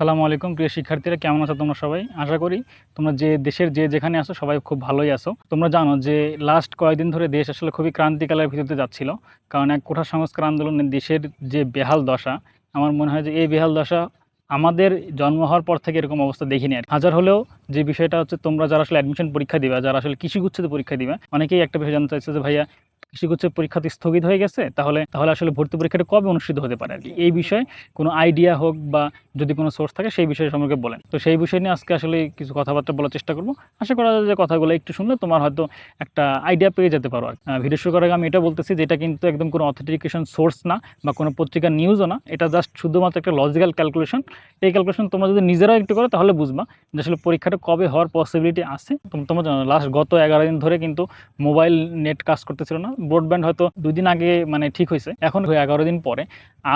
আসসালামু আলাইকুম, প্রিয় শিক্ষার্থীরা, কেমন আছো তোমরা সবাই? আশা করি তোমরা যে দেশের যে যেখানে আছো সবাই খুব ভালোই আছো। তোমরা জানো যে লাস্ট কয়েকদিন ধরে দেশ আসলে খুবই ক্রান্তিকালের ভিতরে যাচ্ছিল। কারণ এক কোঠা সংস্কার আন্দোলনে দেশের যে বেহাল দশা, আমার মনে হয় যে এই বেহাল দশা আমাদের জন্ম হওয়ার পর থেকে এরকম অবস্থা দেখিনি আর হাজার হলেও যে বিষয়টা হচ্ছে তোমরা যারা আসলে অ্যাডমিশন পরীক্ষা দিবে, যারা আসলে কৃষিগুচ্ছতে পরীক্ষা দিবে, অনেকেই একটা বিষয় জানতে চাইছে যে ভাইয়া কৃষিগুচ্ছের পরীক্ষা তো স্থগিত হয়ে গেছে, তাহলে তাহলে আসলে ভর্তি পরীক্ষাটা কবে অনুষ্ঠিত হতে পারে? আর কি? এই বিষয়ে কোনো আইডিয়া হোক বা যদি কোনো সোর্স থাকে সেই বিষয়ে সম্পর্কে বলেন। তো সেই বিষয় নিয়ে আজকে আসলে কিছু কথাবার্তা বলার চেষ্টা করব। আশা করা যায় যে কথাগুলো একটু শুনলে তোমার হয়তো একটা আইডিয়া পেয়ে যেতে পারো আর ভিডিও শুরু করার আগে আমি এটা বলতেছি যে এটা কিন্তু একদম কোনো অথেন্টিকেশন সোর্স না বা কোনো পত্রিকার নিউজও না। এটা জাস্ট শুধুমাত্র একটা লজিক্যাল ক্যালকুলেশন এই ক্যালকুলেশন তোমরা যদি নিজেরাও একটু করো তাহলে বুঝবা যে আসলে পরীক্ষাটা কবে হওয়ার পসিবিলিটি আছে। তোম- তোমরা জানো লাস্ট গত এগারো দিন ধরে কিন্তু মোবাইল নেট কাজ করতেছিল না। ব্রডব্যান্ড হয়তো দুই দিন আগে মানে ঠিক হয়েছে। এখন এগারো দিন পরে।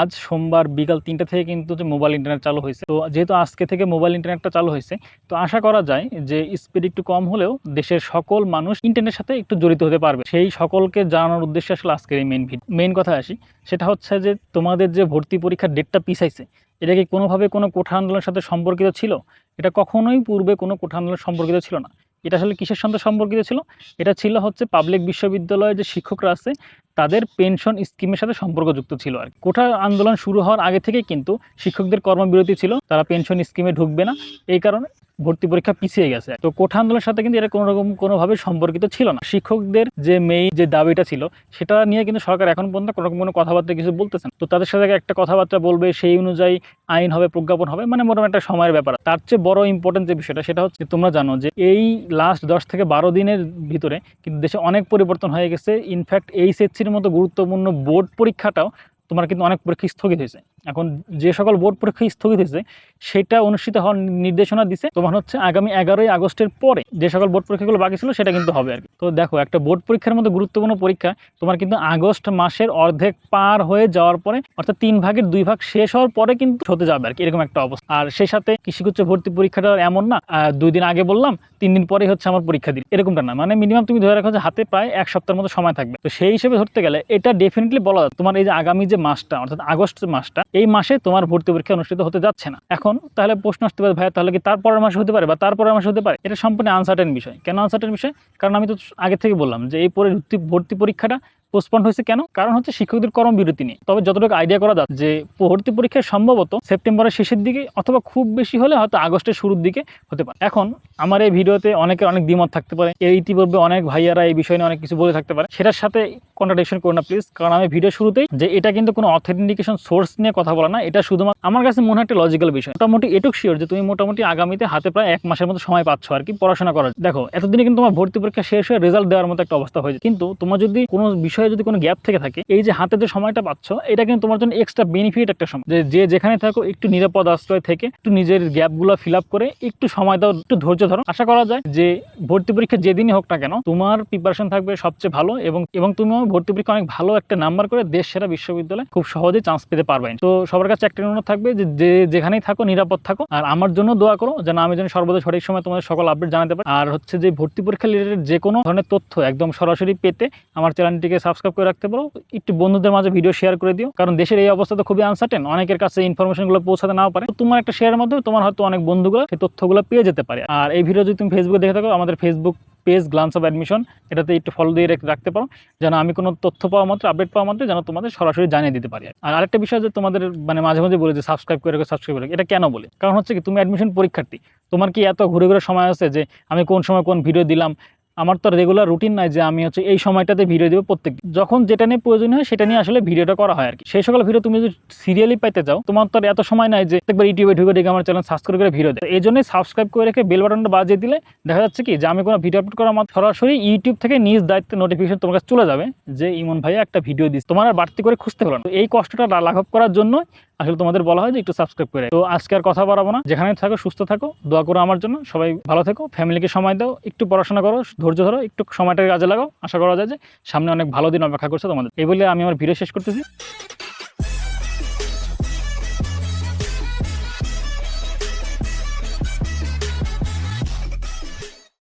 আজ সোমবার বিকাল তিনটা থেকে কিন্তু যে মোবাইল ইন্টারনেট চালু হয়েছে। তো যেহেতু আজকে থেকে মোবাইল ইন্টারনেটটা চালু হয়েছে, তো আশা করা যায় যে স্পিড একটু কম হলেও দেশের সকল মানুষ ইন্টারনেটের সাথে একটু জড়িত হতে পারবে। সেই সকলকে জানানোর উদ্দেশ্যে আসলে আজকের এই মেইন ভিডিও মেইন কথা আসি। সেটা হচ্ছে যে তোমাদের যে ভর্তি পরীক্ষার ডেটটা পিছাইছে, এটা কি কোনোভাবে কোনো কোঠা আন্দোলনের সাথে সম্পর্কিত ছিল? এটা কখনোই পূর্বে কোনো কোঠা আন্দোলন সম্পর্কিত ছিল না। এটা আসলে কিসের সঙ্গে সম্পর্কিত ছিল? এটা ছিল হচ্ছে পাবলিক বিশ্ববিদ্যালয়ে যে শিক্ষকরা আছে, তাদের পেনশন স্কিমের সাথে সম্পর্কযুক্ত ছিল আর কোঠা আন্দোলন শুরু হওয়ার আগে থেকে কিন্তু শিক্ষকদের কর্মবিরতি ছিল, তারা পেনশন স্কিমে ঢুকবে না। এই কারণে ভর্তি পরীক্ষা পিছিয়ে গেছে। তো কোঠা আন্দোলনের সাথে কিন্তু এটা কোনো রকম কোনোভাবে সম্পর্কিত ছিল না। শিক্ষকদের যে মেই যে দাবিটা ছিল, সেটা নিয়ে কিন্তু সরকার এখন পর্যন্ত কোনো রকম কোনো কথাবার্তা কিছু বলতেছেন তো তাদের সাথে একটা কথাবার্তা বলবে, সেই অনুযায়ী আইন হবে, প্রজ্ঞাপন হবে মানে মোটামুটি একটা সময়ের ব্যাপার। তার চেয়ে বড় ইম্পর্টেন্ট যে বিষয়টা, সেটা হচ্ছে তোমরা জানো যে এই লাস্ট দশ থেকে বারো দিনের ভিতরে কিন্তু দেশে অনেক পরিবর্তন হয়ে গেছে। ইনফ্যাক্ট এইচএসসির মতো গুরুত্বপূর্ণ বোর্ড পরীক্ষাটাও তোমার কিন্তু অনেক পরীক্ষা স্থগিত হয়েছে। এখন যে সকল বোর্ড পরীক্ষা স্থগিত হয়েছে, সেটা অনুষ্ঠিত হওয়ার নির্দেশনা দিছে। তোমার হচ্ছে আগামী এগারোই আগস্টের পরে যে সকল বোর্ড পরীক্ষাগুলো বাকি ছিল, সেটা কিন্তু হবে আর কি তো দেখো, একটা বোর্ড পরীক্ষার মধ্যে গুরুত্বপূর্ণ পরীক্ষা, তোমার কিন্তু আগস্ট মাসের অর্ধেক পার হয়ে যাওয়ার পরে, অর্থাৎ তিন ভাগের দুই ভাগ শেষ হওয়ার পরে কিন্তু হতে যাবে আর কি এরকম একটা অবস্থা। আর সেই সাথে কৃষিগুচ্ছ ভর্তি পরীক্ষাটা এমন না। দুই দিন আগে বললাম তিন দিন পরেই হচ্ছে আমার পরীক্ষা দিল। এরকমটা না মানে মিনিমাম তুমি ধরে রাখো যে হাতে প্রায় এক সপ্তাহের মতো সময় থাকবে। তো সেই হিসেবে ধরতে গেলে এটা ডেফিনেটলি বলা যায়। তোমার এই যে আগামী যে মাসটা, অর্থাৎ আগস্ট মাসটা, এই মাসে তোমার ভর্তি পরীক্ষা অনুষ্ঠিত হতে যাচ্ছে না। এখন তাহলে প্রশ্ন আসতে পারে, ভাইয়া, তাহলে কি তার পরের মাসে হতে পারে বা তার পরের মাসে হতে পারে? এটা সম্পূর্ণ আনসার্টেন বিষয়। কেন আনসার্টেন বিষয়? কারণ আমি তো আগে থেকে বললাম যে এই পরে ভর্তি পরীক্ষাটা পোস্টপন্ড হয়েছে কেন? কারণ হচ্ছে শিক্ষকদের কর্মবিরতি নিয়ে। তবে যতটুকু আইডিয়া করা যায় যে ভর্তি পরীক্ষা সম্ভবত সেপ্টেম্বরের শেষের দিকে অথবা খুব বেশি হলে হয়তো আগস্টের শুরুর দিকে হতে পারে। এখন আমার এই ভিডিওতে অনেকের অনেক দ্বিমত থাকতে পারে। এর ইতিপূর্বে অনেক ভাইয়ারা এই বিষয় নিয়ে অনেক কিছু বলে থাকতে পারে। সেটার সাথে কন্ট্রাডিকশন করো না প্লিজ কারণ আমি ভিডিও শুরুতেই যে এটা কিন্তু কোনো অথেন্টিকেশন সোর্স নিয়ে কথা বলা না। এটা শুধুমাত্র আমার কাছে মনে হয় একটা লজিক্যাল বিষয়। মোটামুটি এটুক শিওর যে তুমি মোটামুটি আগামীতে হাতে প্রায় এক মাসের মতো সময় পাচ্ছ আর কি পড়াশোনা করার। দেখো, এতদিনে কিন্তু তোমার ভর্তি পরীক্ষা শেষ হয়ে রেজাল্ট দেওয়ার মতো একটা অবস্থা হয়েছে কিন্তু তোমার যদি কোনো বিষয়ে যদি কোনো গ্যাপ থেকে থাকে, এই যে হাতে যে সময়টা পাচ্ছ, এটা কিন্তু তোমার জন্য এক্সট্রা বেনিফিট একটা সময়। যে যে যেখানে থাকো, একটু নিরাপদ আশ্রয় থেকে, একটু নিজের গ্যাপগুলো ফিল আপ করে, একটু সময় দাও, একটু ধৈর্য ধরো। আশা করা যায় যে, ভর্তি পরীক্ষা যেদিনই হোক না কেন, তোমার প্রিপারেশন থাকবে সবচেয়ে ভালো এবং এবং তুমিও ভর্তি পরীক্ষা অনেক ভালো একটা নাম্বার করে দেশ সেরা বিশ্ববিদ্যালয়ে খুব সহজে চান্স পেতে পারবে। তো সবার কাছে একটা অনুরোধ থাকবে যে যে যেখানেই থাকো, নিরাপদ থাকো, আর আমার জন্য দোয়া করো যেন আমি যেন সর্বদা সঠিক সময় তোমাদের সকল আপডেট জানাতে পারি। আর হচ্ছে যে ভর্তি পরীক্ষা রিলেটেড যে কোনো ধরনের তথ্য একদম সরাসরি পেতে আমার চ্যানেলটিকে সাবস্ক্রাইব করে রাখতে পারো। একটু বন্ধুদের মাঝে ভিডিও শেয়ার করে দিও। কারণ দেশের এই অবস্থা তো খুবই আনসার্টেন অনেকের কাছে ইনফরমেশনগুলো পৌঁছাতে নাও পারে। তোমার একটা শেয়ারের মাধ্যমে তোমার হয়তো অনেক বন্ধুগুলো সেই তথ্যগুলো পেয়ে যেতে পারে। আর এই ভিডিও যদি তুমি ফেসবুকে দেখে থাকো, আমাদের Facebook page glance of admission এটাতে একটু ফলো দিয়ে রেখে রাখতে পারো। যেন আমি কোনো তথ্য পাওয়া মাত্র আপডেট পাওয়া মাত্র যেন তোমাদের সরাসরি জানিয়ে দিতে পারি। আর আরেকটা বিষয় যে তোমাদের মানে মাঝে মাঝে বলে যে সাবস্ক্রাইব করে রাখো সাবস্ক্রাইব করে এটা কেন বলে? কারণ হচ্ছে কি, তুমি অ্যাডমিশন পরীক্ষার্থী। তোমার কি এত ঘুরে ঘুরে সময় আছে যে আমি কোন সময় কোন ভিডিও দিলাম? আমার তো রেগুলার রুটিন নাই যে আমি হচ্ছে এই সময়টাতে ভিডিও দেবো প্রত্যেক যখন যেটা নিয়ে প্রয়োজন হয় সেটা নিয়ে আসলে ভিডিওটা করা হয় আর কি সেই সকল ভিডিও তুমি যদি সিরিয়ালি পাইতে চাও, তোমার তো এত সময় নাই যে একবার ইউটিউবে ঢুকে দেখে আমার চ্যানেল সাবস্ক্রাইব করে ভিডিও দেয়। এই জন্যই সাবস্ক্রাইব করে রেখে বেল বাটনটা বাজিয়ে দিলে দেখা যাচ্ছে কি যে আমি কোনো ভিডিও আপলোড করার মাত্র সরাসরি ইউটিউব থেকে নিজ দায়িত্বে নোটিফিকেশন তোমার কাছে চলে যাবে যে ইমন ভাইয়া একটা ভিডিও দিস তোমার আর বাড়তি করে খুঁজতে হলো না। এই কষ্টটা লাঘব করার জন্য আসলে তোমাদের বলা হয় যে একটু সাবস্ক্রাইব করে তো আজকে আর কথা বাড়াবো না। যেখানে থাকো, সুস্থ থাকো, দোয়া করো আমার জন্য। সবাই ভালো থেকো ফ্যামিলিকে সময় দাও, একটু পড়াশোনা করো, ধৈর্য ধরো, একটু সময়টা কাজে লাগাও। আশা করা যায় যে সামনে অনেক ভালো দিন অপেক্ষা করছে তোমাদের। এই বলে আমি আমার ভিডিও শেষ করতেছি।